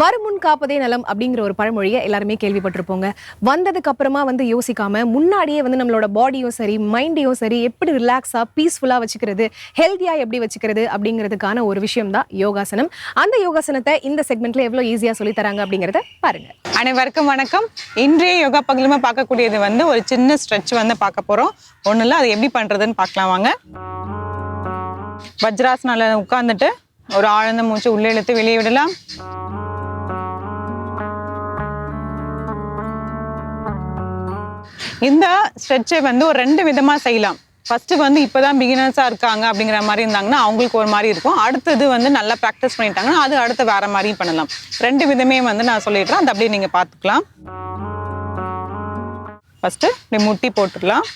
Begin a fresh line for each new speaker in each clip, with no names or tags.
வருமுன் காப்பதே நலம் அப்படிங்கிற ஒரு பழமொழியை எல்லாருமே கேள்விப்பட்டிருப்போங்க. வந்ததுக்கு அப்புறமா வந்து யோசிக்காம முன்னாடியே வந்து நம்மளோட பாடியும் சரி மைண்டையும் சரி எப்படி ரிலாக்ஸா பீஸ்ஃபுல்லா வச்சுக்கிறது ஹெல்த்தியா எப்படி வச்சுக்கிறது அப்படிங்கிறதுக்கான ஒரு விஷயம் தான் யோகாசனம். அந்த யோகாசனத்தை இந்த செக்மெண்ட்ல எவ்வளவு ஈஸியா சொல்லி தராங்க அப்படிங்கறத பாருங்க.
அனைவருக்கும் வணக்கம். இன்றைய யோகா பகலுமே பார்க்கக்கூடியது வந்து ஒரு சின்ன ஸ்ட்ரெச் வந்து பார்க்க போகிறோம் ஒன்றும் இல்லை அது எப்படி பண்ணுறதுன்னு பார்க்கலாம் வாங்க. வஜ்ராசனால உட்காந்துட்டு ஒரு ஆழ்ந்த மூச்சு உள்ளே இழுத்து வெளியே விடலாம். இந்த ஸ்ட்ரெச்சை வந்து ஒரு ரெண்டு விதமாக செய்யலாம். ஃபர்ஸ்ட் வந்து இப்போதான் பிகினர்ஸாக இருக்காங்க அப்படிங்கிற மாதிரி இருந்தாங்கன்னா அவங்களுக்கு ஒரு மாதிரி இருக்கும். அடுத்தது வந்து நல்லா ப்ராக்டிஸ் பண்ணிட்டாங்கன்னா அது அடுத்து வேற மாதிரியும் பண்ணலாம். ரெண்டு விதமே வந்து நான் சொல்லிடுறேன். அது அப்படியே நீங்கள் பார்த்துக்கலாம். ஃபஸ்ட்டு இப்படி முட்டி போட்டுடலாம்.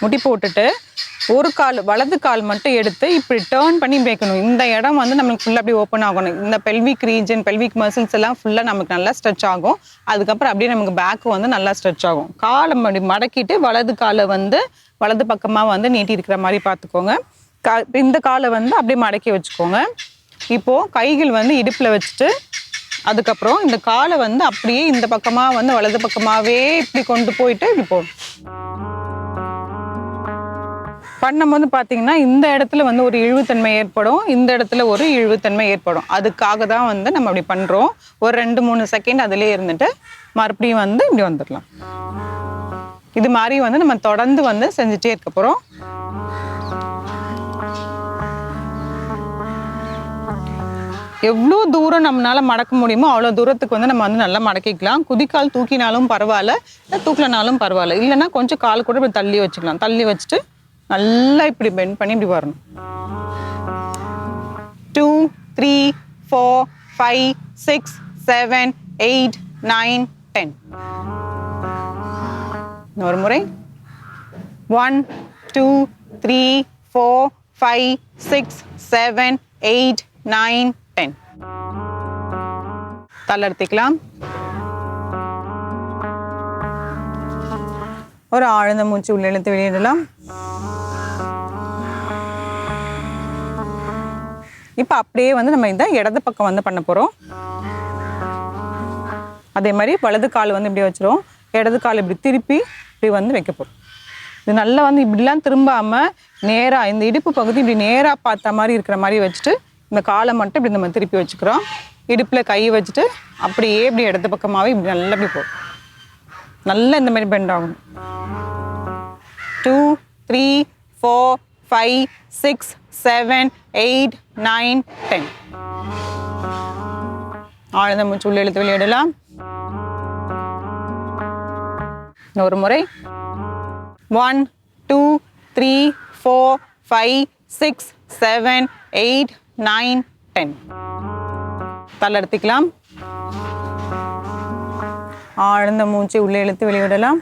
முட்டி போட்டுட்டு ஒரு கால் வலது கால் மட்டும் எடுத்து இப்படி டேர்ன் பண்ணி வைக்கணும் இந்த இடம் வந்து நமக்கு ஃபுல்லாக அப்படியே ஓப்பன் ஆகணும். இந்த பெல்விக் ரீஜன் பெல்விக் மசில்ஸ் எல்லாம் ஃபுல்லாக நமக்கு நல்லா ஸ்ட்ரெச் ஆகும். அதுக்கப்புறம் அப்படியே நமக்கு பேக்கு வந்து நல்லா ஸ்ட்ரெச் ஆகும். காலை மடி மடக்கிட்டு வலது காலை வந்து வலது பக்கமாக வந்து நீட்டி இருக்கிற மாதிரி பார்த்துக்கோங்க. கா இந்த காலை வந்து அப்படியே மடக்கி வச்சுக்கோங்க. இப்போது கைகள் வந்து இடுப்பில் வச்சுட்டு அதுக்கப்புறம் இந்த காலை வந்து அப்படியே இந்த பக்கமாக வந்து வலது பக்கமாகவே இப்படி கொண்டு போயிட்டு இப்படி போகணும் பண்ணும்போது பார்த்தீங்கன்னா இந்த இடத்துல வந்து ஒரு இழிவுத்தன்மை ஏற்படும் இந்த இடத்துல ஒரு இழிவுத்தன்மை ஏற்படும். அதுக்காக தான் வந்து நம்ம அப்படி பண்ணுறோம் ஒரு ரெண்டு மூணு செகண்ட் அதிலே இருந்துட்டு மறுபடியும் வந்து இப்படி வந்துடலாம். இது மாதிரி வந்து நம்ம தொடர்ந்து வந்து செஞ்சுட்டே இருக்க போகிறோம் எவ்வளோ தூரம் நம்மளால மடக்க முடியுமோ அவ்வளோ தூரத்துக்கு வந்து நம்ம வந்து நல்லா மடக்கிக்கலாம். குதிக்கால் தூக்கினாலும் பரவாயில்ல இல்லை தூக்கலனாலும் பரவாயில்ல. இல்லைன்னா கொஞ்சம் கால் கூட இப்படி தள்ளி வச்சுக்கலாம். தள்ளி வச்சுட்டு நல்லா இப்படி பெண்ட் பண்ணி இப்படி வரணும். Two three four five six seven eight nine ten ஒரு முறை. One two three four five six seven eight nine ten தளர்த்திக்கலாம் ஒரு ஆழ்ந்த மூச்சு உள்ளெழுத்து வெளியிடலாம். இப்போ அப்படியே வந்து நம்ம இந்த இடது பக்கம் வந்து பண்ண போகிறோம் அதே மாதிரி வலது கால் வந்து இப்படி வச்சிரும் இடது கால் இப்படி திருப்பி இப்படி வந்து வைக்க போகிறோம் இது நல்லா வந்து இப்படிலாம் திரும்பாமல் நேராக இந்த இடுப்பு பகுதி இப்படி நேராக பார்த்த மாதிரி இருக்கிற மாதிரி வச்சுட்டு இந்த காலை மட்டும் இப்படி நம்ம திருப்பி வச்சுக்கிறோம். இடுப்பில் கை வச்சுட்டு அப்படியே இப்படி இடது பக்கமாகவே இப்படி நல்லா இப்படி போகும். நல்லா இந்த மாதிரி பெண்ட் ஆகணும். Two three four five six seven eight nine ten ஆழ்ந்த மூச்சு உள்ள இழுத்து வெளியிடலாம். ஒரு முறை. One two three four five six seven eight nine ten தள்ளெடுத்துக்கலாம் ஆழ்ந்த மூச்சு உள்ளே இழுத்து வெளியிடலாம்.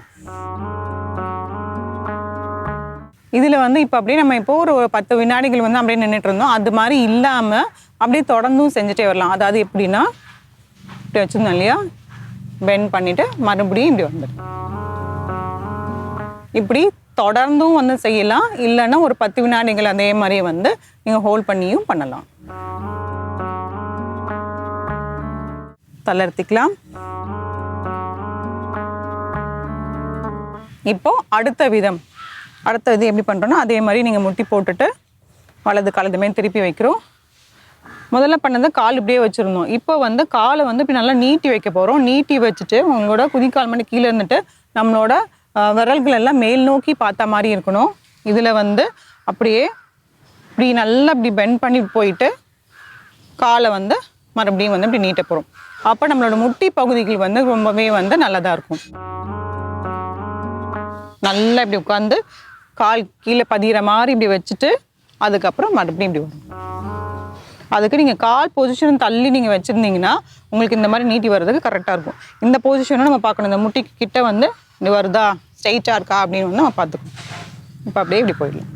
இதில் வந்து இப்போ அப்படியே நம்ம இப்போ ஒரு பத்து வினாடிகள் வந்து அப்படியே நின்றுட்டு இருந்தோம். அது மாதிரி இல்லாமல் அப்படியே தொடர்ந்தும் செஞ்சுட்டே வரலாம். அதாவது எப்படின்னா இப்படி வச்சுருந்தோம் இல்லையா? பெண்ட் பண்ணிவிட்டு மறுபடியும் இப்படி வந்துடும் இப்படி தொடர்ந்தும் வந்து செய்யலாம். இல்லைன்னா ஒரு பத்து வினாடிகள் அதே மாதிரி வந்து நீங்கள் ஹோல்ட் பண்ணியும் பண்ணலாம். தளர்த்திக்கலாம். இப்போ அடுத்த விதம். அடுத்த இது எப்படி பண்ணுறோன்னா அதே மாதிரி நீங்கள் முட்டி போட்டுட்டு வலது காலதுமே திருப்பி வைக்கிறோம். முதல்ல பண்ணது கால் இப்படியே வச்சுருந்தோம். இப்போ வந்து காலை வந்து இப்படி நல்லா நீட்டி வைக்க போகிறோம் நீட்டி வச்சுட்டு உங்களோட குதிக்கால் மட்டும் கீழே இருந்துட்டு நம்மளோட விரல்கள் எல்லாம் மேல் நோக்கி பார்த்த மாதிரி இருக்கணும். இதில் வந்து அப்படியே இப்படி நல்லா இப்படி பெண்ட் பண்ணி போயிட்டு காலை வந்து மறுபடியும் வந்து இப்படி நீட்ட போகிறோம் அப்போ நம்மளோட முட்டி பகுதிகள் வந்து ரொம்பவே வந்து நல்லதாக இருக்கும். நல்லா இப்படி உட்காந்து கால் கீழே பதிகிற மாதிரி இப்படி வச்சுட்டு அதுக்கப்புறம் மறுபடியும் இப்படி வரும். அதுக்கு நீங்கள் கால் பொசிஷன் தள்ளி நீங்கள் வச்சுருந்தீங்கன்னா உங்களுக்கு இந்த மாதிரி நீட்டி வர்றதுக்கு கரெக்டாக இருக்கும். இந்த பொசிஷனும் நம்ம பார்க்கணும். இந்த முட்டி கிட்ட வந்து இது வருதா? ஸ்ட்ரைட்டாக இருக்கா அப்படின்னு வந்து நம்ம பார்த்துக்கணும். இப்போ அப்படியே இப்படி போயிடலாம்.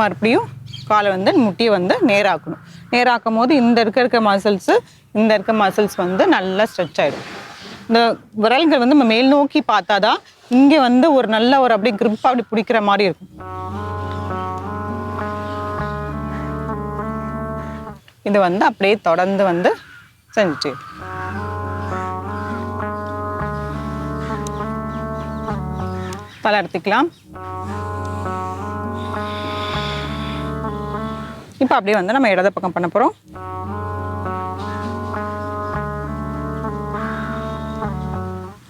மறுபடியும் காலை வந்து முட்டியை வந்து நேராக்கணும். நேராக்கும் போது இந்த இருக்க இருக்க மசில்ஸு இந்த இருக்க மசில்ஸ் வந்து நல்லா ஸ்ட்ரெச் ஆகிடும் இந்த விரல்கள் வந்து நம்ம மேல் நோக்கி பார்த்தா தான் இங்கே வந்து ஒரு நல்ல ஒரு அப்படியே grip அப்படி பிடிக்கிற மாதிரி இருக்கும். இது வந்து அப்படியே தொடர்ந்து வந்து செஞ்சுட்டு. வளர்த்திக்கலாம் தலை எடுத்துக்கலாம். இப்போ அப்படியே வந்து நம்ம இடது பக்கம் பண்ண போகிறோம்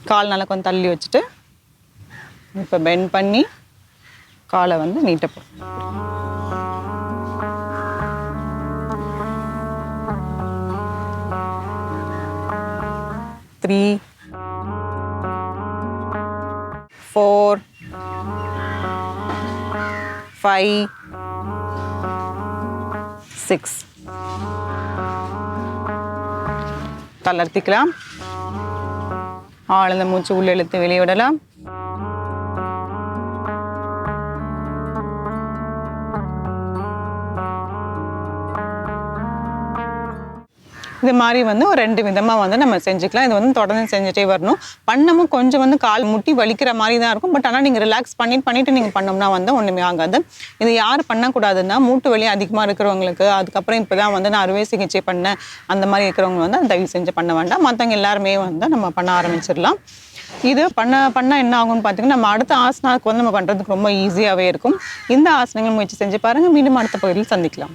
கால் நல்லா கொஞ்சம் தள்ளி வச்சுட்டு இப்போ பெண்ட் பண்ணி காலை வந்து நீட்ட போ த்ரீ ஃபோர் ஃபைவ் சிக்ஸ் தளர்த்திக்கலாம் ஆழ்ந்த மூச்சு உள்ளெழுத்து வெளியிடலாம். இது மாதிரி வந்து ஒரு ரெண்டு விதமாக வந்து நம்ம செஞ்சுக்கலாம். இது வந்து தொடர்ந்து செஞ்சுட்டே வரணும். பண்ணமும் கொஞ்சம் வந்து கால் முட்டி வலிக்கிற மாதிரி தான் இருக்கும். பட் ஆனால் நீங்கள் ரிலாக்ஸ் பண்ணிட்டு பண்ணிட்டு நீங்கள் பண்ணோம்னா வந்து ஒன்றுமே ஆகாது. இது யார் பண்ணக்கூடாதுன்னா மூட்டு வலி அதிகமாக இருக்கிறவங்களுக்கு அதுக்கப்புறம் இப்போ தான் வந்து நான் அறுவை சிகிச்சை பண்ணேன் அந்த மாதிரி இருக்கிறவங்க வந்து தயவு செஞ்சு பண்ண வேண்டாம். மற்றவங்க எல்லாருமே வந்து நம்ம பண்ண ஆரம்பிச்சிடலாம். இது பண்ண பண்ணால் என்ன ஆகும்னு பார்த்தீங்கன்னா நம்ம அடுத்த ஆசனாவுக்கு வந்து நம்ம பண்ணுறதுக்கு ரொம்ப ஈஸியாகவே இருக்கும். இந்த ஆசனங்கள் முயற்சி செஞ்சு பாருங்கள் மீண்டும் அடுத்த பகுதியில் சந்திக்கலாம்.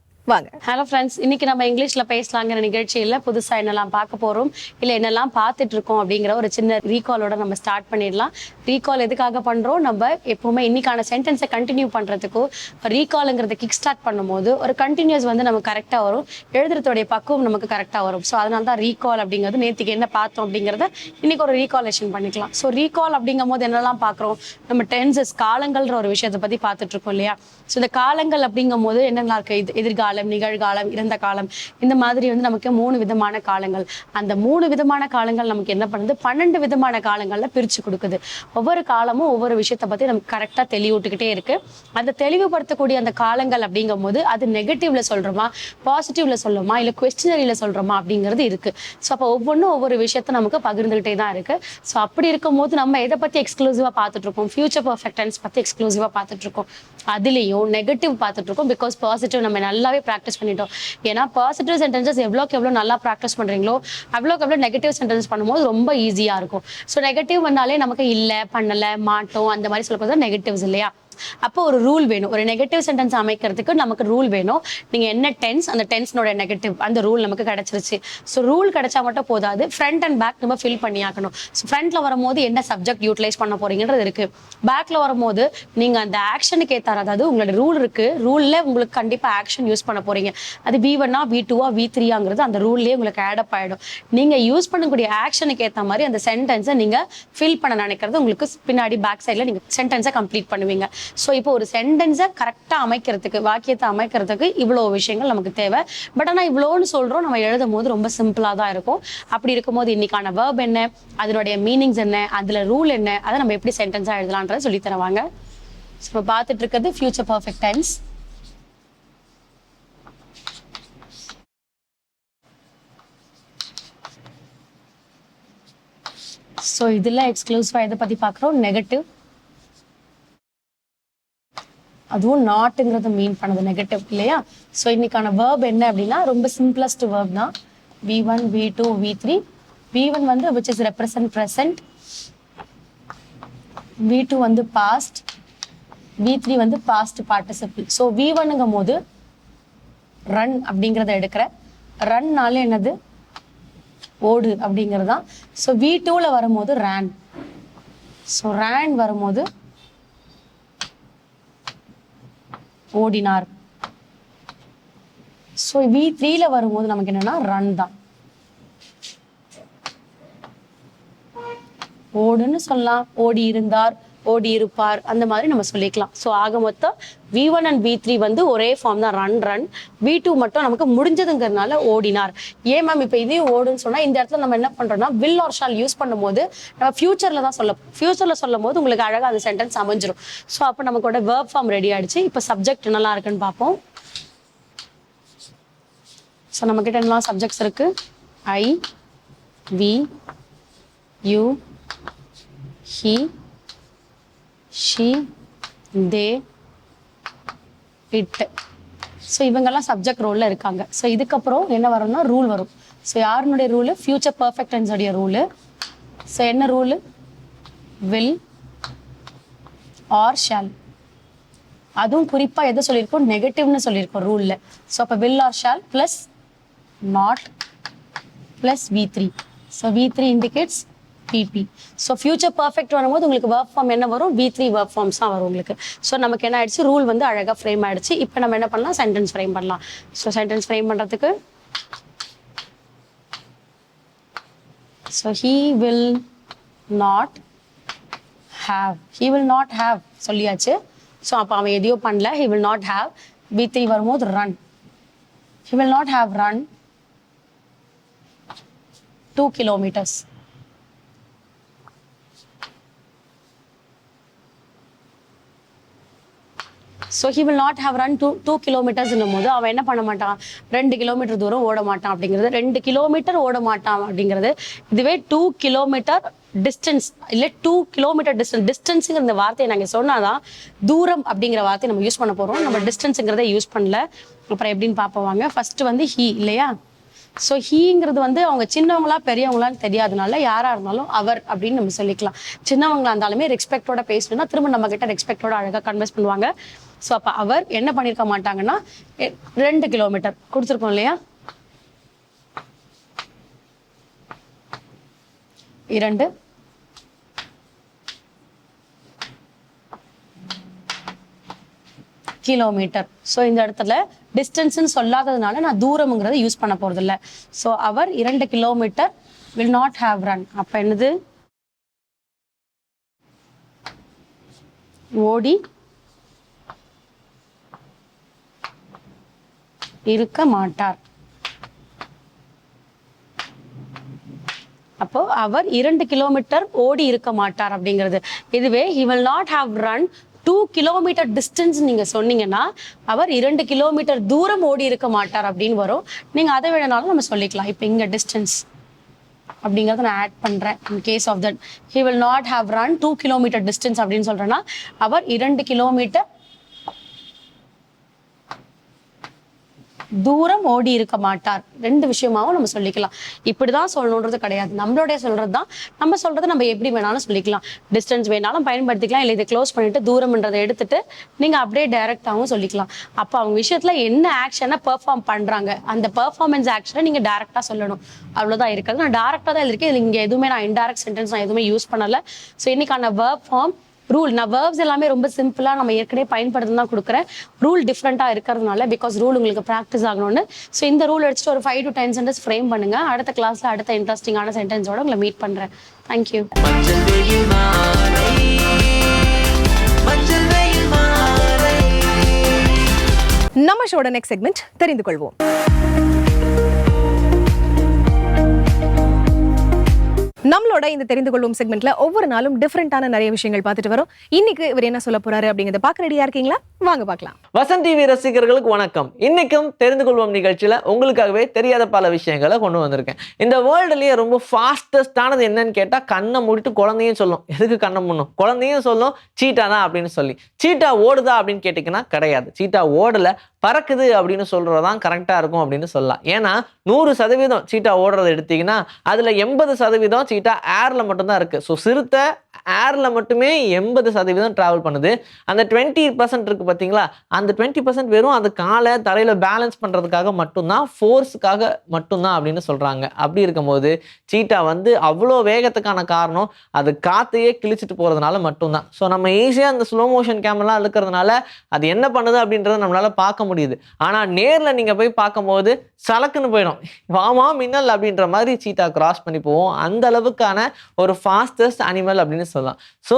வாங்க.
ஹலோ ஃப்ரெண்ட்ஸ் இன்னைக்கு நம்ம இங்கிலீஷ்ல பேசலாங்கிற நிகழ்ச்சியில புதுசா என்னெல்லாம் பார்க்க போறோம் இல்ல என்னெல்லாம் பார்த்துட்டு இருக்கோம் அப்படிங்கிற ஒரு சின்ன ரீகாலோட நம்ம ஸ்டார்ட் பண்ணிடலாம். ரீகால் எதுக்காக பண்றோம்? நம்ம எப்பவுமே இன்னைக்கான சென்டென்ஸை கண்டினியூ பண்றதுக்கும் ரீகாலுங்கிறத கிக் ஸ்டார்ட் பண்ணும்போது ஒரு கண்டினியூஸ் வந்து நமக்கு கரெக்டா வரும். எழுதுறதுடைய பக்குவம் நமக்கு கரெக்டா வரும். ஸோ அதனால தான் ரீகால் அப்படிங்கிறது நேற்றுக்கு என்ன பார்த்தோம் அப்படிங்கிறத இன்னைக்கு ஒரு ரீகாலேஷன் பண்ணிக்கலாம். ஸோ ரீகால் அப்படிங்கும் போது என்னெல்லாம் பார்க்குறோம்? நம்ம டென்சஸ் காலங்கள்ன்ற ஒரு விஷயத்தை பத்தி பார்த்துட்டு இருக்கோம் இல்லையா? ஸோ இந்த காலங்கள் அப்படிங்கும் போது என்னென்ன இருக்கு? எதிர்காலம் நிகழ்காலம் இறந்த காலம் இந்த மாதிரி வந்து நமக்கு மூணு விதமான காலங்கள். அந்த மூணு விதமான காலங்கள் நமக்கு என்ன பண்ணுது? பன்னெண்டு விதமான காலங்களில் பிரித்து கொடுக்குது. ஒவ்வொரு காலமும் ஒவ்வொரு விஷயத்தை பற்றி நமக்கு கரெக்டாக தெளிவூட்டுக்கிட்டே இருக்கு. அந்த தெளிவுபடுத்தக்கூடிய அந்த காலங்கள் அப்படிங்கும் போது அது நெகட்டிவ்ல சொல்றோமா? பாசிட்டிவ்ல சொல்லுமா? இல்லை கொஸ்டினரியில சொல்றோமா? அப்படிங்கிறது இருக்கு. ஸோ அப்போ ஒவ்வொன்றும் ஒவ்வொரு விஷயத்த நமக்கு பகிர்ந்துகிட்டே தான் இருக்கு. ஸோ அப்படி இருக்கும்போது நம்ம எதை பத்தி எக்ஸ்க்ளூசிவா பார்த்துட்டு இருக்கோம்? ஃபியூச்சர் பர்ஃபெக்டன்ஸ் டென்ஸ் பத்தி எக்ஸ்க்ளூசிவா பார்த்துட்டு இருக்கோம். அதுலேயும் நெகட்டிவ் பார்த்துட்டு இருக்கோம் பிகாஸ் பாசிட்டிவ் நம்ம நல்லாவே ப்ராக்டிஸ் பண்ணிட்டோம். ஏன்னா பாசிட்டிவ் சென்டென்சஸ் எவ்வளோக்கு எவ்வளோ நல்லா ப்ராக்டிஸ் பண்றீங்களோ அவ்வளோக்கு எவ்வளோ நெகட்டிவ் சென்டென்ஸ் பண்ணும்போது ரொம்ப ஈஸியா இருக்கும். ஸோ நெகட்டிவ் வந்தாலே நமக்கு இல்லை பண்ணலை மாட்டோம் அந்த மாதிரி சொல்லப்படுறது நெகட்டிவ்ஸ் இல்லையா? அப்போ ஒரு ரூல் வேணும். ஒரு நெகட்டிவ் சென்டென்ஸ் அமைக்கிறதுக்கு நமக்கு ரூல் வேணும். நீங்க என்ன டென்ஸ் அந்த டென்ஸ்னோட நெகட்டிவ் அந்த ரூல் நமக்கு கிடைச்சிருச்சு. ஸோ ரூல் கிடைச்சா மட்டும் போதாது. ஃப்ரண்ட் அண்ட் பேக் நம்ம ஃபில் பண்ணி ஆக்கணும் ஸோ ஃப்ரண்ட்ல வரும்போது என்ன சப்ஜெக்ட் யூட்டிலைஸ் பண்ண போறீங்கன்றது இருக்கு. பேக்ல வரும்போது நீங்க அந்த ஆக்ஷனுக்கு ஏத்தார அதாவது உங்களோட ரூல் இருக்கு. ரூல்ல உங்களுக்கு கண்டிப்பா ஆக்ஷன் யூஸ் பண்ண போறீங்க. அது பி ஒன்னா பி டூவா பி த்ரீயாங்கிறது அந்த ரூல்லே உங்களுக்கு ஆடப் ஆயிடும். நீங்க யூஸ் பண்ணக்கூடிய ஆக்ஷனுக்கு ஏத்த மாதிரி அந்த சென்டென்ஸை நீங்க ஃபில் பண்ண நினைக்கிறது உங்களுக்கு பின்னாடி பேக் சைடில் நீங்க சென்டென்ஸை கம்ப்ளீட் பண்ணுவீங்க. ஸோ இப்போ ஒரு சென்டென்ஸை கரெக்டாக அமைக்கிறதுக்கு வாக்கியத்தை அமைக்கிறதுக்கு இவ்வளோ விஷயங்கள் நமக்கு தேவை. பட் ஆனால் இவ்வளோன்னு சொல்கிறோம் நம்ம எழுதும் போது ரொம்ப சிம்பிளாக தான் இருக்கும். அப்படி இருக்கும்போது இன்னைக்கான வேர்ப் என்ன அதனுடைய மீனிங்ஸ் என்ன அதில் ரூல் என்ன அதை நம்ம எப்படி சென்டென்ஸாக எழுதலான்றதை சொல்லித் தருவாங்க. இப்போ பார்த்துட்டு இருக்கிறது ஃபியூச்சர் பர்ஃபெக்ட் டென்ஸ் ஸோ இதில் எக்ஸ்க்ளூசிவாக எதை பற்றி பார்க்குறோம்? நெகட்டிவ் அதுவும் நாட்டுங்கிறத மீன் பண்ணது நெகட்டிவ் இல்லையா? ஸோ இன்னைக்கான வேர்ப் என்ன அப்படின்னா ரொம்ப சிம்பிளஸ்ட் வேர்ப் தான். V one V two V three V one வந்து which is represent present V two வந்து பாஸ்ட் வி த்ரீ வந்து பாஸ்ட் பார்ட்டிசிபிள் ஸோ வி ஒன்னுங்கும் போது ரன் அப்படிங்கிறத எடுக்கிற. ரன்னால என்னது? ஓடு அப்படிங்கிறது தான் ஸோ வி டூவில் வரும்போது ரேன் ஸோ ரேன் வரும்போது ஓடினார். ஸோ வி த்ரீல வரும்போது நமக்கு என்னன்னா ரன் தான். ஓடுன்னு சொல்லலாம். ஓடி இருந்தார் ஓடி இருப்பார் அந்த மாதிரி நம்ம சொல்லிக்கலாம். ஸோ ஆக மொத்தம் V one and V three வந்து ஒரே ஃபார்ம் தான். ரன் ரன் வி டூ மட்டும் நமக்கு முடிஞ்சதுங்கிறதுனால ஓடினார். ஏன் மேம் இப்போ இதே ஓடுன்னு சொன்னால் இந்த இடத்துல நம்ம என்ன பண்ணுறோம்னா வில் ஆர் ஷால் யூஸ் பண்ணும்போது நம்ம ஃபியூச்சரில் தான் சொல்ல ஃபியூச்சரில் சொல்லும் போது உங்களுக்கு அழகாக அந்த சென்டென்ஸ் அமைஞ்சிரும். ஸோ அப்போ நமக்கோட வேர்ப் ஃபார்ம் ரெடி ஆயிடுச்சு. இப்போ சப்ஜெக்ட் என்னெல்லாம் இருக்குன்னு பார்ப்போம். ஸோ நம்மக்கிட்ட என்னெல்லாம் சப்ஜெக்ட்ஸ் இருக்கு? I we you he she they it. So இவங்கெல்லாம் சப்ஜெக்ட் ரோலில் இருக்காங்க. ஸோ இதுக்கப்புறம் என்ன வரும்னா ரூல் வரும். ஸோ யாருனுடைய ரூலு ஃபியூச்சர் பர்ஃபெக்ட் டென்ஸோடைய ரூலு ஸோ என்ன ரூலு வில் ஆர் ஷால் அதுவும் குறிப்பாக எதை சொல்லியிருக்கோம்? நெகட்டிவ்னு சொல்லியிருக்கோம் ரூலில் ஸோ அப்போ will or shall plus not plus V three so V three indicates PP so future perfect வரும்போது உங்களுக்கு ஒர்க் ஃபார்ம் என்ன வரும்? வி த்ரீ ஒர்க் ஃபார்ம்ஸ் தான் வரும் உங்களுக்கு. ஸோ நமக்கு என்ன ஆயிடுச்சு? ரூல் வந்து அழகாக ஃப்ரேம் ஆயிடுச்சு. இப்போ நம்ம என்ன பண்ணலாம்? சென்டென்ஸ் ஃப்ரேம் பண்ணலாம். ஸோ சென்டென்ஸ் ஃப்ரேம் பண்ணுறதுக்கு so he will not have he will not have சொல்லியாச்சு. ஸோ அப்போ அவன் எதையோ பண்ணல. He will not have V three வரும்போது run he will not have run two kilometres so he will not have run two two கிலோமீட்டர்ஸ்னும் போது அவன் என்ன பண்ண மாட்டான்? ரெண்டு கிலோமீட்டர் தூரம் ஓட மாட்டான் அப்படிங்கிறது. ரெண்டு கிலோமீட்டர் ஓட மாட்டான் அப்படிங்கிறது. இதுவே டூ கிலோமீட்டர் டிஸ்டன்ஸ் இல்லை டூ கிலோமீட்டர் டிஸ்டன்ஸ் டிஸ்டன்ஸுங்கிற இந்த வார்த்தையை நாங்கள் சொன்னாதான் தூரம் அப்படிங்கிற வார்த்தையை நம்ம யூஸ் பண்ண போகிறோம் நம்ம டிஸ்டன்ஸுங்கிறத யூஸ் பண்ணல. அப்புறம் எப்படின்னு பார்ப்போம் வாங்க. ஃபர்ஸ்ட் வந்து ஹீ இல்லையா? ஸோ ஹீங்கிறது வந்து அவங்க சின்னவங்களா பெரியவங்களான்னு தெரியாதனால யாராக இருந்தாலும் அவர் அப்படின்னு நம்ம சொல்லிக்கலாம். சின்னவங்களா இருந்தாலுமே ரெஸ்பெக்டோட பேசணும்னா திரும்ப நம்ம கிட்ட ரெஸ்பெக்டோட அழகாக கன்வெஸ் பண்ணுவாங்க. ஸோ அப்போ அவர் என்ன பண்ணியிருக்க மாட்டாங்கன்னா ரெண்டு கிலோமீட்டர் கொடுத்துருக்கோம் இல்லையா? இரண்டு. கிலோமீட்டர் ஸோ இந்த இடத்துல டிஸ்டன்ஸ்னு சொல்லாததுனால நான் தூரம்ங்கிறத யூஸ் பண்ண போறது இல்ல ஸோ அவர் இரண்டு kilometre will not have run அப்போ என்னது? ஓடி இருக்க மாட்டார். அப்போ அவர் இரண்டு கிலோமீட்டர் ஓடி இருக்க மாட்டார் அப்படிங்கிறது. இதுவே he will not have run two kilometre distance நீங்க சொன்னீங்கன்னா அவர் இரண்டு கிலோமீட்டர் தூரம் ஓடி இருக்க மாட்டார் அப்படின்னு வரும். நீங்க அதை வேணாலும் நம்ம சொல்லிக்கலாம். இப்போ இங்க டிஸ்டன்ஸ் அப்படிங்கிறத நான் ஆட் பண்றேன். In case of that he will not have run two kilometre distance அப்படின்னு சொல்றேன்னா அவர் இரண்டு கிலோமீட்டர் தூரம் ஓடி இருக்க மாட்டார். ரெண்டு விஷயமாவும் நம்ம சொல்லிக்கலாம். இப்படிதான் சொல்லணுன்றது கிடையாது. நம்மளுடைய சொல்றது தான் நம்ம சொல்றதை நம்ம எப்படி வேணாலும் சொல்லிக்கலாம். டிஸ்டன்ஸ் வேணாலும் பயன்படுத்திக்கலாம். இல்லை இதை க்ளோஸ் பண்ணிட்டு தூரம்ன்றதை எடுத்துட்டு நீங்க அப்படியே டைரக்டாகவும் சொல்லிக்கலாம். அப்போ அவங்க விஷயத்துல என்ன ஆக்ஷனை பெர்ஃபார்ம் பண்றாங்க? அந்த பெர்ஃபார்மன்ஸ் ஆக்ஷனை நீங்க டைரக்டா சொல்லணும். அவ்வளவுதான் இருக்கிறது. நான் டைரக்டா தான் இருக்கேன் இங்க எதுவுமே நான் இன்டைரக்ட் சென்டென்ஸ் நான் எதுவுமே யூஸ் பண்ணல. ஸோ இன்னைக்கான வேர்க் ஃபார்ம் ரூல் நான் வேர்ப்ஸ் எல்லாமே ரொம்ப சிம்பிளா நம்ம ஏற்கனவே பயன்படுத்தி தான் கொடுக்குறேன். ரூல் டிஃப்ரெண்டா இருக்கிறதுனால பிகாஸ் ரூல் உங்களுக்கு ப்ராக்டிஸ் ஆகணும்னு. ஸோ இந்த ரூல் எடுத்துட்டு ஒரு five to ten sentence frame பண்ணுங்க. அடுத்த கிளாஸ்ல அடுத்த இன்ட்ரெஸ்டிங்கான சென்டென்ஸோட உங்களை மீட் பண்றேன். தேங்க்யூ
நம்ம ஷோட நெக்ஸ்ட் செக்மெண்ட் தெரிந்து கொள்வோம். நம்மளோட இந்த தெரிந்து கொள்வோம் செக்மெண்ட்ல ஒவ்வொரு நாளும் டிஃப்ரெண்டான நிறைய விஷயங்கள் பார்த்துட்டு வரோம். இன்னைக்கு இவர் என்ன சொல்ல போறாரு அப்படிங்கறத பார்க்க ரெடியா இருக்கீங்களா? வாங்க பார்க்கலாம்.
வசந்த் டிவி ரசிகர்களுக்கு வணக்கம். இன்னைக்கும் தெரிந்து கொள்வோம் நிகழ்ச்சியில உங்களுக்காகவே தெரியாத பல விஷயங்களை கொண்டு வந்திருக்கேன். இந்த வேர்ல்டுலயே ரொம்ப ஃபாஸ்டஸ்டானது என்னன்னு கேட்டா கண்ணை மூடிட்டு குழந்தையும் சொல்லும். எதுக்கு கண்ணை முன்னும் குழந்தையும் சொல்லும். சீட்டானா அப்படின்னு சொல்லி. சீட்டா ஓடுதா அப்படின்னு கேட்டிங்கன்னா கிடையாது. சீட்டா ஓடல பறக்குது அப்படின்னு சொல்றதுதான் கரெக்டாக இருக்கும் அப்படின்னு சொல்லலாம். ஏன்னா நூறு சதவீதம் சீட்டா ஓடுறத எடுத்தீங்கன்னா அதில் எண்பது சதவீதம் சீட்டா ஏரில் மட்டும்தான் இருக்குது ஸோ சிறுத்தை ஏரில் மட்டுமே எண்பது சதவீதம் ட்ராவல் பண்ணுது. அந்த டுவெண்ட்டி பர்சன்ட் இருக்குது பார்த்தீங்களா அந்த டுவெண்ட்டி பர்சன்ட் வெறும் அது காலை தலையில் பேலன்ஸ் பண்ணுறதுக்காக மட்டும்தான் ஃபோர்ஸுக்காக மட்டும்தான் அப்படின்னு சொல்கிறாங்க அப்படி இருக்கும்போது சீட்டா வந்து அவ்வளோ வேகத்துக்கான காரணம் அது காற்றையே கிழிச்சிட்டு போகிறதுனால மட்டும்தான். ஸோ நம்ம ஈஸியாக அந்த ஸ்லோ மோஷன் கேமரா இருக்கிறதுனால அது என்ன பண்ணுது அப்படின்றத நம்மளால் பார்க்க முடியுது. ஆனால் நேரில் நீங்கள் போய் பார்க்கும்போது சலக்குன்னு போயிடும். வாமா மின்னல் அப்படின்ற மாதிரி சீட்டா கிராஸ் பண்ணி போவோம். அந்த அளவுக்கான ஒரு ஃபாஸ்டஸ்ட் அனிமல் அப்படின்னு சொல்லலாம். ஸோ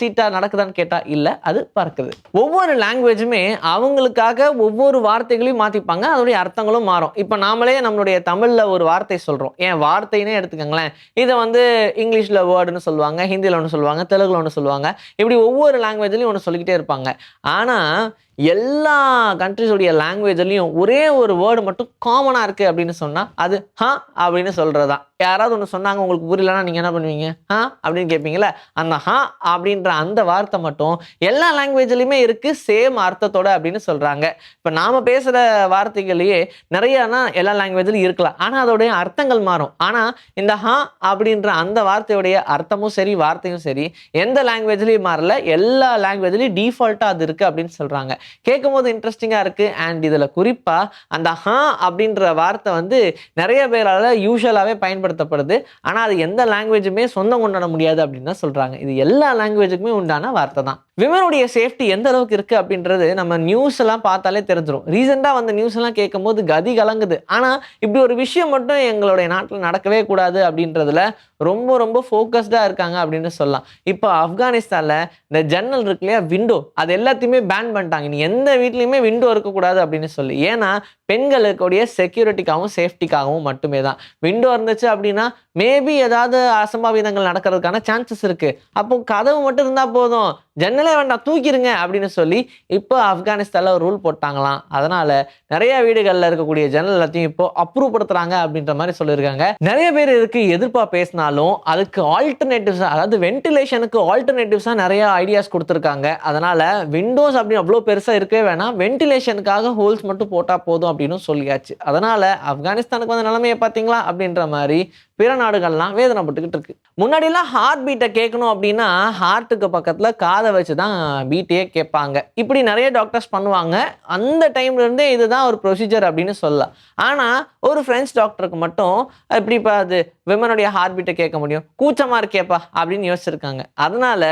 சீட்டா நடக்குதான்னு கேட்டால் இல்லை அது பறக்குது. ஒவ்வொரு லாங்குவேஜுமே அவங்களுக்காக ஒவ்வொரு வார்த்தைகளையும் மாற்றிப்பாங்க அதோடைய அர்த்தங்களும் மாறும். இப்போ நாமளே நம்மளுடைய தமிழில் ஒரு வார்த்தை சொல்கிறோம் ஏன் வார்த்தைனே எடுத்துக்கோங்களேன். இதை வந்து இங்கிலீஷில் வேர்டுன்னு சொல்லுவாங்க ஹிந்தியில் ஒன்று சொல்லுவாங்க தெலுங்குல ஒன்று சொல்லுவாங்க. இப்படி ஒவ்வொரு லாங்குவேஜ்லையும் ஒன்று சொல்லிக்கிட்டே இருப்பாங்க. ஆனால் எல்லா கண்ட்ரிஸுடைய லாங்குவேஜ்லேயும் ஒரே ஒரு வேர்டு மட்டும் காமனாக இருக்குது அப்படின்னு சொன்னால் அது ஹா அப்படின்னு சொல்கிறது தான் யாராவது ஒன்று சொன்னாங்க உங்களுக்கு புரியலன்னா நீங்கள் என்ன பண்ணுவீங்க? ஹா அப்படின்னு கேட்பீங்களே அந்த ஹா அப்படின்ற அந்த வார்த்தை மட்டும் எல்லா லாங்குவேஜ்லையுமே இருக்குது சேம் அர்த்தத்தோட அப்படின்னு சொல்கிறாங்க இப்போ நாம் பேசுகிற வார்த்தைகளையே நிறையானா எல்லா லாங்குவேஜ்லையும் இருக்கலாம். ஆனால் அதோடைய அர்த்தங்கள் மாறும். ஆனால் இந்த ஹா அப்படின்ற அந்த வார்த்தையுடைய அர்த்தமும் சரி வார்த்தையும் சரி எந்த லாங்குவேஜ்லேயும் மாறல எல்லா லாங்குவேஜ்லேயும் டிஃபால்ட்டாக அது இருக்குது அப்படின்னு சொல்கிறாங்க கேட்கும் போது இன்ட்ரெஸ்டிங்காக இருக்குது அண்ட் இதில் குறிப்பாக அந்த ஹா அப்படின்ற வார்த்தை வந்து நிறைய பேரால் யூஸ்வலாகவே பயன்படுத்தப்படுது. ஆனால் அது எந்த லாங்குவேஜுமே சொந்தம் கொண்டாட முடியாது அப்படின்னு தான் சொல்கிறாங்க இது எல்லா லாங்குவேஜுக்குமே உண்டான வார்த்தை தான். விமனுடைய சேஃப்டி எந்த அளவுக்கு இருக்குது அப்படின்றது நம்ம நியூஸ் எல்லாம் பார்த்தாலே தெரிஞ்சிடும் ரீசெண்டாக வந்த நியூஸ் எல்லாம் கேட்கும்போது கதி கலங்குது. ஆனால் இப்படி ஒரு விஷயம் மட்டும் எங்களுடைய நாட்டில் நடக்கவே கூடாது அப்படின்றதுல ரொம்ப ரொம்ப ஃபோக்கஸ்டாக இருக்காங்க அப்படின்னு சொல்லலாம். இப்போ ஆப்கானிஸ்தானில் இந்த ஜன்னல் இருக்கு இல்லையா? விண்டோ அது எல்லாத்தையுமே பேன் பண்ணிட்டாங்க. எந்த வீட்லேயுமே விண்டோ இருக்கக்கூடாது அப்படின்னு சொல்லி. ஏன்னா பெண்களுக்குடைய செக்யூரிட்டிக்காகவும் சேஃப்டிக்காகவும் மட்டுமே தான். விண்டோ இருந்துச்சு அப்படின்னா மேபி ஏதாவது அசம்பாவிதங்கள் நடக்கிறதுக்கான சான்சஸ் இருக்கு. அப்போ கதவு மட்டும் இருந்தால் போதும். ஜன்னலே வேண்டாம் தூக்கிடுங்க அப்படின்னு சொல்லி இப்போ ஆப்கானிஸ்தானில் ரூல் போட்டாங்களாம். அதனால நிறைய வீடுகளில் இருக்கக்கூடிய ஜன்னல் எல்லாத்தையும் இப்போ அப்ரூவ் படுத்துறாங்க அப்படின்ற மாதிரி சொல்லியிருக்காங்க. நிறைய பேர் இதுக்கு எதிர்ப்பாக பேசினாலும் அதுக்கு ஆல்டர்னேட்டிவ்ஸ் அதாவது வென்டிலேஷனுக்கு ஆல்டர்னேட்டிவ்ஸாக நிறைய ஐடியாஸ் கொடுத்துருக்காங்க. அதனால விண்டோஸ் அப்படின்னு அவ்வளோ பெருசாக இருக்கவே வேணாம். வென்டிலேஷனுக்காக ஹோல்ஸ் மட்டும் போட்டால் போதும் அப்படின்னு சொல்லியாச்சு. அதனால் ஆப்கானிஸ்தானுக்கு வந்த நிலைமையை பார்த்தீங்களா? அப்படின்ற மாதிரி பிற நாடுகள்லாம் வேதனைப்பட்டுக்கிட்டு இருக்கு. முன்னாடிலாம் ஹார்ட் பீட்டை கேட்கணும் அப்படின்னா ஹார்ட்டுக்கு பக்கத்தில் காதை வச்சு தான் பீட்டையே கேட்பாங்க. இப்படி நிறைய டாக்டர்ஸ் பண்ணுவாங்க. அந்த டைம்ல இருந்தே இதுதான் ஒரு ப்ரொசீஜர் அப்படின்னு சொல்லலாம். ஆனால் ஒரு ஃப்ரெண்ட்ஸ் டாக்டருக்கு மட்டும் எப்படிப்பா அது விமனுடைய ஹார்ட் பீட்டை கேட்க முடியும்? கூச்சமாக இருக்கேப்பா அப்படின்னு யோசிச்சிருக்காங்க. அதனால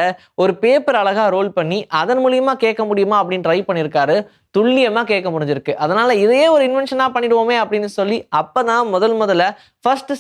ஒரு பேப்பர் அழகாக ரோல் பண்ணி அதன் மூலியமாக கேட்க முடியுமா அப்படின்னு ட்ரை பண்ணியிருக்காரு துல்லியமாக கேட்க முடிஞ்சிருக்கு. அதனால இதையே ஒரு இன்வென்ஷனாக பண்ணிடுவோமே அப்படின்னு சொல்லி அப்போ தான் முதல் முதல்ல ஃபர்ஸ்ட்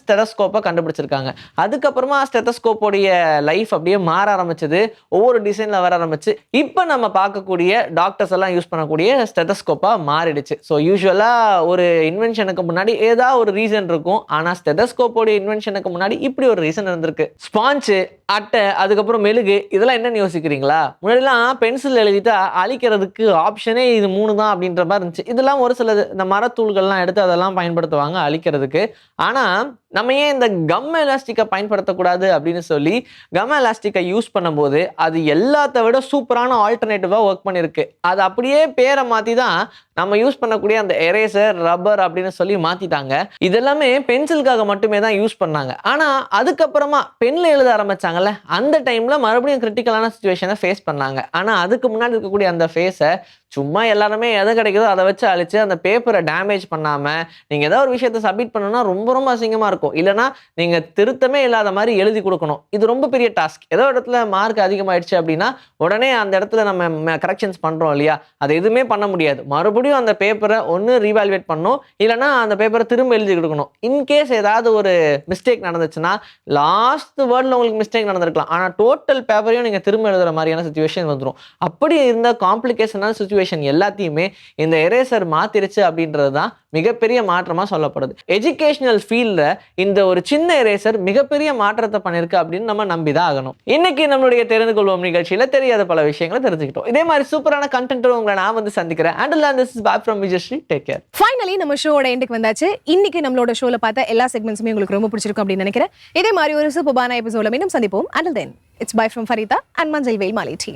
ஸ்டெதஸ்கோப்பை கண்டுபிடிச்சிருக்காங்க. அதுக்கப்புறமா ஸ்டெத்தஸ்கோப்போடைய லைஃப் அப்படியே மாற ஆரம்பிச்சது. ஒவ்வொரு டிசைனில் வர ஆரம்பிச்சு இப்போ நம்ம பார்க்கக்கூடிய டாக்டர்ஸ் எல்லாம் யூஸ் பண்ணக்கூடிய ஸ்டெதஸ்கோப்பாக மாறிடுச்சு. ஸோ யூஸ்வலாக ஒரு இன்வென்ஷனுக்கு முன்னாடி ஏதாவது ஒரு ரீசன் இருக்கும். ஆனால் ஸ்டெதஸ்கோப்போடைய இன்வென்ஷனுக்கு முன்னாடி இப்படி ஒரு ரீசன் இருந்திருக்கு. ஸ்பாஞ்சு அட்டை அதுக்கப்புறம் மெழுகு இதெல்லாம் என்னென்னு யோசிக்கிறீங்களா? முன்னாடிலாம் பென்சில் எழுதிட்டா அழிக்கிறதுக்கு ஆப்ஷனே இது மூணு தான் அப்படின்ற மாதிரி இருந்துச்சு. இதெல்லாம் ஒரு சில இந்த மரத்தூள்கள்லாம் எடுத்து அதெல்லாம் பயன்படுத்துவாங்க அழிக்கிறதுக்கு. ஆனால் நம்ம ஏன் இந்த கம் எலாஸ்டிக்கை பயன்படுத்தக்கூடாது அப்படின்னு சொல்லி கம் எலாஸ்டிக்கை யூஸ் பண்ணும்போது அது எல்லாத்த விட சூப்பரான ஆல்டர்னேட்டிவாக ஒர்க் பண்ணியிருக்கு அது அப்படியே பேரை மாற்றி தான் நம்ம யூஸ் பண்ணக்கூடிய அந்த எரேசர் ரப்பர் அப்படின்னு சொல்லி மாற்றிட்டாங்க இதெல்லாமே பென்சிலுக்காக மட்டுமே தான் யூஸ் பண்ணாங்க. ஆனால் அதுக்கப்புறமா பெண்ணில் எழுத ஆரம்பிச்சாங்கல்ல அந்த டைமில் மறுபடியும் கிரிட்டிக்கலான சுச்சுவேஷனை ஃபேஸ் பண்ணாங்க. ஆனால் அதுக்கு முன்னாடி இருக்கக்கூடிய அந்த ஃபேஸை சும்மா எல்லாருமே எதை கிடைக்குதோ அதை வச்சு அழிச்சு அந்த பேப்பரை டேமேஜ் பண்ணாமல் நீங்கள் ஏதாவது ஒரு விஷயத்த சப்மிட் பண்ணணும்னா ரொம்ப ரொம்ப அசிங்கமாக இருக்கும். இல்லைனா நீங்கள் திருத்தமே இல்லாத மாதிரி எழுதி கொடுக்கணும். இது ரொம்ப பெரிய டாஸ்க் ஏதோ இடத்துல மார்க் அதிகமாயிடுச்சு அப்படின்னா உடனே அந்த இடத்துல நம்ம கரெக்ஷன்ஸ் பண்ணுறோம் இல்லையா? அதை எதுவுமே பண்ண முடியாது. மறுபடியும் அந்த பேப்பரை ஒன்று ரீவால்வேட் பண்ணணும். இல்லைனா அந்த பேப்பரை திரும்ப எழுதி கொடுக்கணும். இன்கேஸ் ஏதாவது ஒரு மிஸ்டேக் நடந்துச்சுன்னா லாஸ்ட் வேர்டில் உங்களுக்கு மிஸ்டேக் நடந்திருக்கலாம். ஆனால் டோட்டல் பேப்பரையும் நீங்கள் திரும்ப எழுதுற மாதிரியான சுச்சுவேஷன் வந்துடும் அப்படி இருந்த காம்ப்ளிகேஷனான சுச்சுவேஷன் எல்லாத்தையுமே இந்த எரேசர் மாத்திருச்சு அப்படின்றது தான் மிகப்பெரிய மாற்றமாக சொல்லப்படுது. எஜுகேஷனல் ஃபீல்டில் இந்த ஒரு சின்ன எரேசர் மிகப்பெரிய மாற்றத்தை பண்ணியிருக்கு அப்படின்னு நம்ம நம்பி தான் ஆகணும். இன்னைக்கு நம்மளுடைய தெரிந்து கொள்வோம் நிகழ்ச்சியில் தெரியாத பல விஷயங்களை தெரிஞ்சுக்கிட்டோம். இதே மாதிரி சூப்பரான கண்டென்ட் உங்களை நான் வந்து சந்திக்கிறேன். And this is back from Vijayashree take care
finally நம்ம ஷோட எண்டுக்கு வந்தாச்சு. இன்னைக்கு நம்மளோட ஷோல பார்த்த எல்லா செக்மெண்ட்ஸுமே உங்களுக்கு ரொம்ப பிடிச்சிருக்கும் அப்படின்னு நினைக்கிறேன். இதே மாதிரி ஒரு சூப்பரான எபிசோட மீண்டும் சந்திப்போம். And then it's bye from Farida and Manjal Veyil Maalai tea